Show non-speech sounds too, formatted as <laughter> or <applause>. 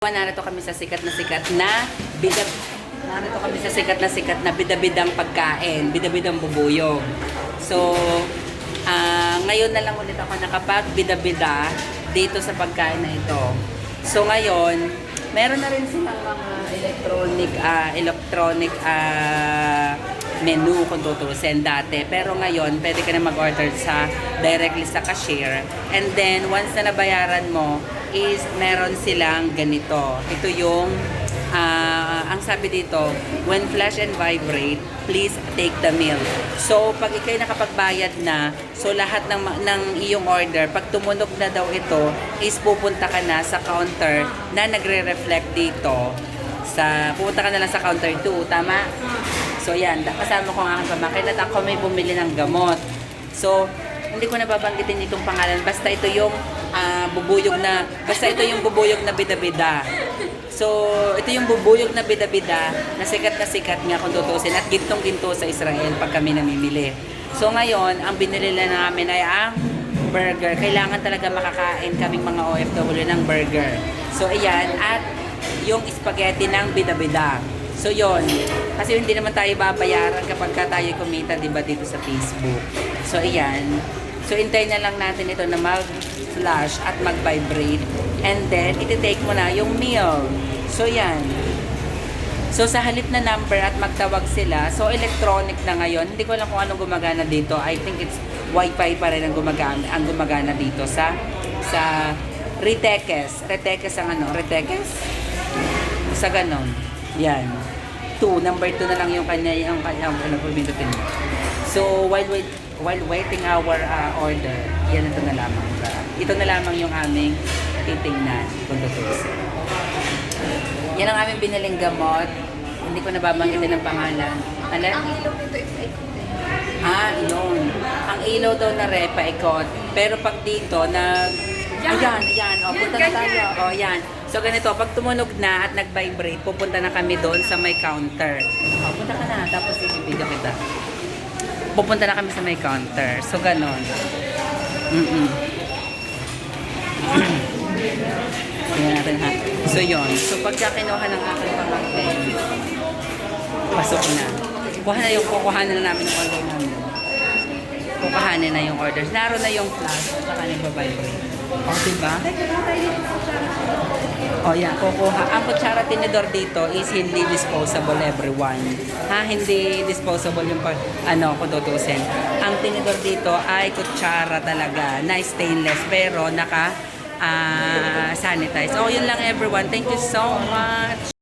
Narito kami sa sikat na sikat na bida Narito kami sa sikat na sikat na bida-bidang pagkain, bida-bidang bubuyog. So, ah, ngayon na lang ulit ako nakapag bida-bida dito sa pagkain na ito. So ngayon, meron na rin silang mga electronic ah, electronic ah, menu kung tutusin dati. Pero ngayon, pwede ka na mag-order sa directly sa cashier. And then, once na nabayaran mo, is meron silang ganito. Ito yung, ah, ang sabi dito, when flash and vibrate, please take the meal. So, pag ikay nakapagbayad na, so lahat ng, ng iyong order, pag tumunog na daw ito, is pupunta ka na sa counter na nagre-reflect dito sa pupunta ka na lang sa counter 2, tama? So yan, kasama ko ang aking pamangkin at ako may bumili ng gamot. So, hindi ko nababanggitin itong pangalan. Basta ito yung ah, bubuyog na, basta ito yung bubuyog na bida-bida. So, ito yung bubuyog na bida-bida na sikat na sikat nga kung tutusin at gintong-ginto sa Israel pag kami namimili. So ngayon, ang binili na namin ay ang burger. Kailangan talaga makakain kaming mga OFW ng burger. So ayan, at yung spaghetti ng bida-bida. So yon kasi hindi naman tayo babayaran kapag ka tayo kumita, di ba, dito sa Facebook. So ayan, so intay na lang natin ito na mag-flash at mag-vibrate. And then, iti-take mo na yung meal. So yan. So sa halip na number at magtawag sila, so electronic na ngayon. Hindi ko alam kung anong gumagana dito. I think it's Wi-Fi pa rin ang gumagana, ang gumagana dito sa sa Retekes. Retekes ang ano? Retekes? Sa ganon. Yan. 2, number 2 na lang yung kanya, yung kanya, ano po pindutin mo. So, while wait, while waiting our uh, order, yan ito na lamang. Ito na lamang yung aming titingnan kung tutusin. Yan ang aming biniling gamot. Hindi ko nababanggitin ang pangalan. Ano? Ang ilaw nito is ikot eh. Ah, yun. Ang ilaw daw na repa ikot. Pero pag dito, nag... Yan. Ayan, ayan. O, punta na tayo. O, yan. So, ganito. Pag tumunog na at nag-vibrate, pupunta na kami doon sa may counter. O, punta ka na. Tapos i-video kita. Pupunta na kami sa may counter. So, ganon. Mm-mm. <clears throat> Tingnan natin ha. So, yun. So, pagka kinuha ng aking pamangkin, pasok na. Kuha na yung kukuhanin na namin yung order namin. Kukuhanin na yung orders. Naroon na yung flash at saka nagbabibrate. O, diba? O, yan. Kukuha. Ang kutsara tinidor dito is hindi disposable everyone. Ha? Hindi disposable yung pag, ano, kung tutusin. Ang tinidor dito ay kutsara talaga na stainless pero naka ah, sanitize. So, yun lang everyone. Thank you so much.